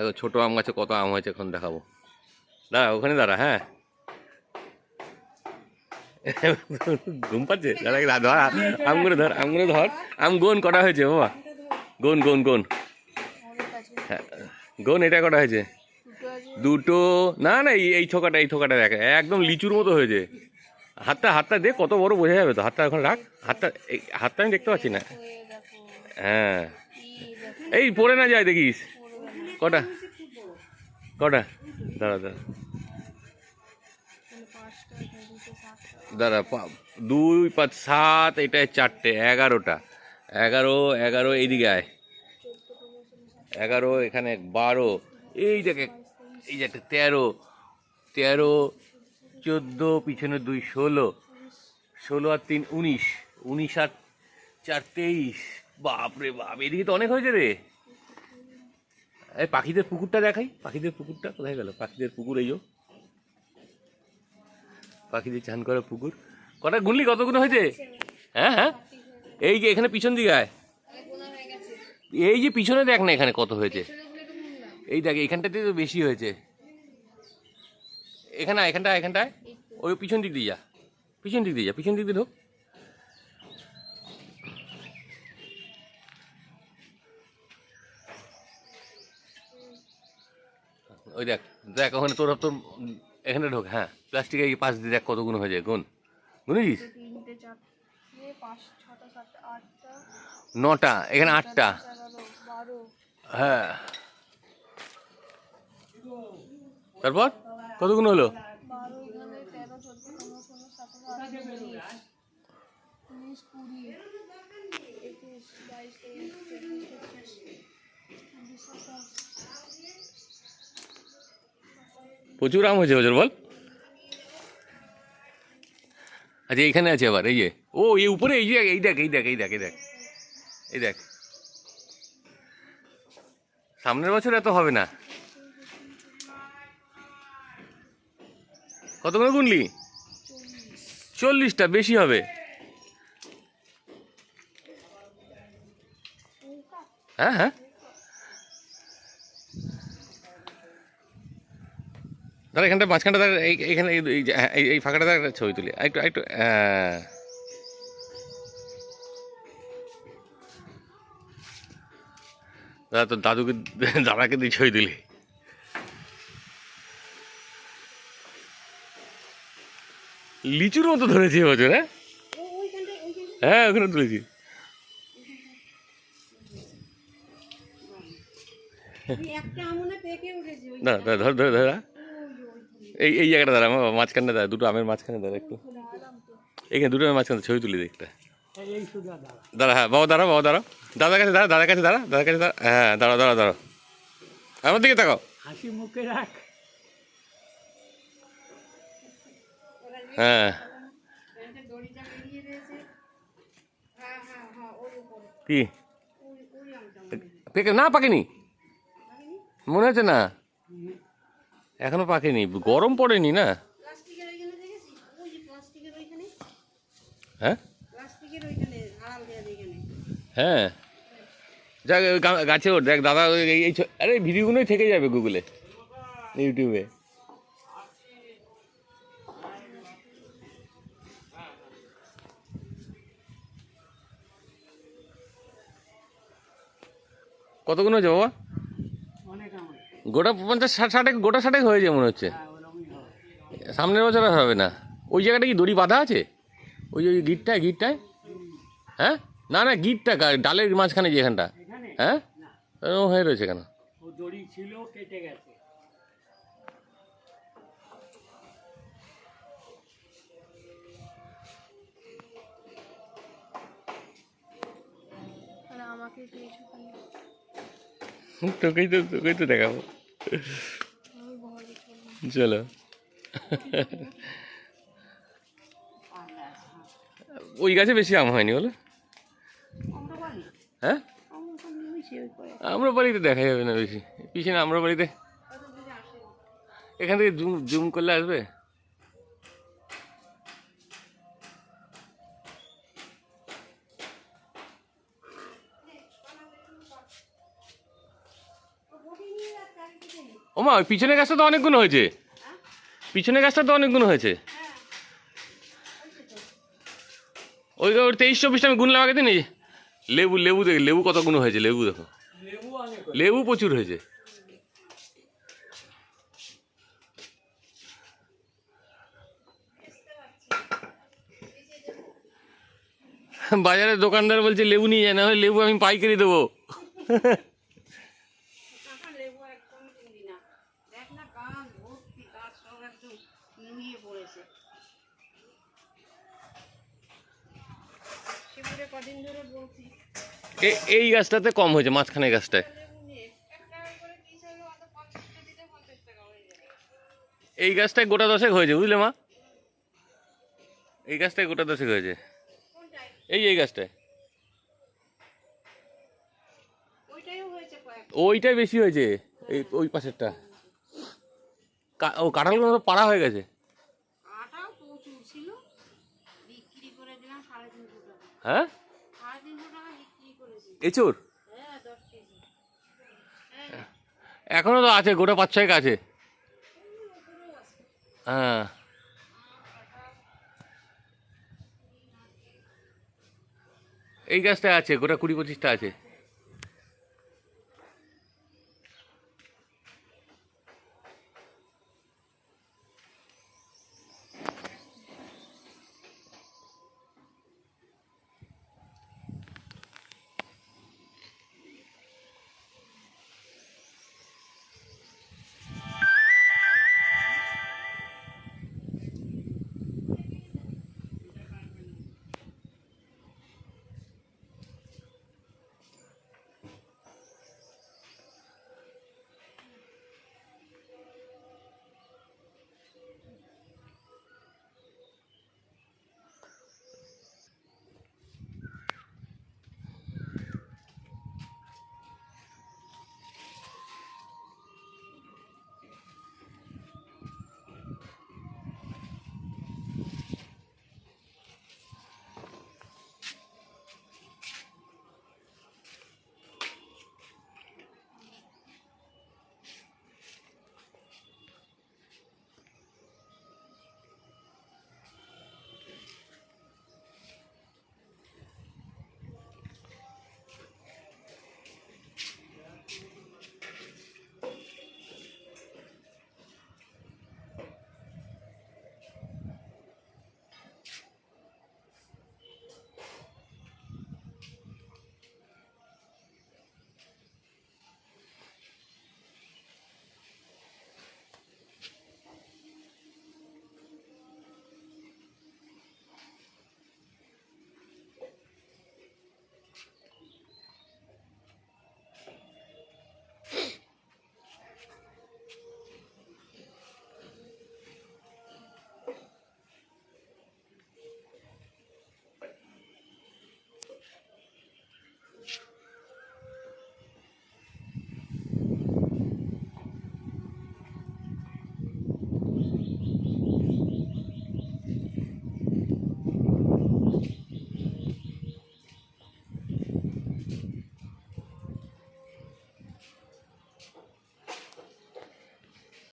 দেখো ছোটো আম গাছে কত আম হয়েছে এখন দেখাবো। দাঁড়া, ওখানে দাঁড়া হ্যাঁ। ঘুম পাচ্ছে? ধর, আমগুলো ধর আমগুলো ধর। আম গোন কটা হয়েছে, বাবা? গোন গোন গোন। হ্যাঁ গোন, এটা কটা হয়েছে? দুটো, না না, এই থোকাটা এই থোকাটা দেখ, একদম লিচুর মতো হয়েছে। হাতটা হাতটা দেখ কত বড় বোঝা যাবে তো, হাতটা এখন রাখ। হাতটা হাতটা আমি দেখতে পাচ্ছি না। হ্যাঁ। এই পড়ে না যায় দেখিস। কটা? কটা? দাঁড়া দাঁড়া। দাঁড়া দুই, পাঁচ, সাত এটা চারটে, এগারোটা। এগারো এগারো, এইদিকে আয়। এগারো, এখানে বারো, এই দেখে, এই যে একটা তেরো। তেরো, চোদ্দ, পিছনে দুই, ষোলো। ষোলো আর তিন, উনিশ। উনিশ আর চার, তেইশ। বাপরে বাপ, এদিকে তো অনেক হয়েছে রে। এই পাখিদের পুকুরটা দেখাই। পাখিদের পুকুরটা কোথায় গেল? পাখিদের পুকুর এই পাখিদের চান করা পুকুর। কটা গুনলি কতগুলো হয়েছে? হ্যাঁ হ্যাঁ। এই যে এখানে পিছন দিকে আয়। এই যে পিছনে দেখ না এখানে কত হয়েছে। এই দেখ এখানটাতে তো বেশি হয়েছে। এখানে আয়, এখানটা এখানটায়। ওই পিছন দিক দিয়ে যা। পিছন দিক দিয়ে যা পিছন দিক দিয়ে ঢোক ওই দেখ দেখ, ওখানে তোর তোর, এখানে ঢোক হ্যাঁ প্লাস্টিকের এই পাশ দিয়ে দেখ কতগুলো হয়ে যায় সাতটা আটটা নটা, এখানে আটটা। হ্যাঁ। তারপর? কতগুলো হলো তেরো চোদ্দ পনেরো ষোলো সতেরো আঠারো উনিশ উনিশ কুড়ি একুশ বাইশ তেইশ চব্বিশ পঁচিশ ছাব্বিশ সাতাশ প্রচুর আম হয়েছে বছর, বল। আচ্ছা এইখানে আছে আবার, এই যে। ও, এই উপরে, এই যে, এই দেখ এই দেখ এই দেখ এই দেখ এই দেখ। সামনের বছর এত হবে না। কত করে গুনলি? চল্লিশটা, বেশি হবে। হ্যাঁ হ্যাঁ। দাদা এখানটা মাঝখানটা এইখানে এই এই যে- হ্যাঁ, এই ফাঁকাটা তার একটা ছবি তুলি। একটু একটু হ্যাঁ। দাদা তোর দাদুকে দাদাকে দিয়ে ছবি তুলি। লিচুর মতো ধরেছি এবছর হ্যাঁ? হ্যাঁ ওখানে তুলেছি। দাঁড়া ধর ধর ধরা এই এই জায়গাটা দাঁড়া আমার মাঝখানটা দাঁড়া দুটো আমের মাঝখানে দাঁড়া একটু। এখানে দুটো আমের মাঝখানে ছবি তুলি দেখতে। দাঁড়া হ্যাঁ বাবা দাঁড়া বাবা দাঁড়াও। দাদার কাছে দাঁড়া দাদার কাছে দাঁড়া দাদার কাছে দাঁড়া। হ্যাঁ দাঁড়া দাঁড়া দাঁড়াও। আমার দিকে তাকাও। হাসি মুখে রাখ। হ্যাঁ। কি? পেকে না পাকেনি। মনে হচ্ছে না? এখনও পাকেনি গরম পড়েনি না? হ্যাঁ? হ্যাঁ। যাক গাছে ওর দেখ দাদা এই- আরে ভিডিওগুলোই থেকে যাবে গুগলে ইউটিউবে কতগুলো হয়েছে বাবা? গোটা পঞ্চাশ ষাট ষাটে গোটা ষাটে হয়েছে মনে হচ্ছে। হ্যাঁ সামনের বছর আর হবে না। ওই জায়গাটা কি দড়ি বাঁধা আছে? ওই ওই গিটটায় গিটটায়? হ্যাঁ? না না গিটটা ডালের মাঝখানে যেখানটা হ্যাঁ? এরকম হয়ে রয়েছে কেন দড়ি ছিল কেটে গেছে আর আমাকে কিছু তোকেই তো তোকেই তো দেখাবো। চলো। ওই গাছে বেশি আম হয়নি বলো? হ্যাঁ? আমরা বাড়িতে দেখা যাবে না বেশি। পিছনে আমরা বাড়িতে। এখান থেকে জুম জুম করলে আসবে? ও মা ওই পিছনের গাছটা তো অনেকগুলো হয়েছে। পিছনের গাছটা তো অনেকগুলো হয়েছে। ওই ওই তেইশ, চব্বিশটা আমি গুনলাম আগে দিনই লেবু লেবু দেখ, লেবু কতগুলো হয়েছে? লেবু দেখো। লেবু প্রচুর হয়েছে। বাজারে দোকানদার বলছে, লেবু নিয়ে যায় না লেবু আমি পাইকারি দেবো কাকা লেবু একদম কিনবি না দেখ না গাছ ভর্তি গাছ সব একদম নুয়ে পড়েছে শিবুরে কদিন ধরে বলছি। এই গাছটাতে কম হয়েছে মাঝখানে গাছটায়। হয়ে এই গাছটায় গোটা দশেক হয়েছে বুঝলে মা? এই গাছটায় গোটা দশেক হয়েছে। এই এই গাছটায়। ওইটাই বেশি হয়েছে এই ওই পাশেরটা। ও কাঁঠালগুলো তো পাড়া হয়ে গেছে। আটাও এচোর? এখনও তো আছে, গোটা পাঁচ ছয়েক আছে। হ্যাঁ। এই গাছটা আছে, গোটা কুড়ি পঁচিশটা আছে।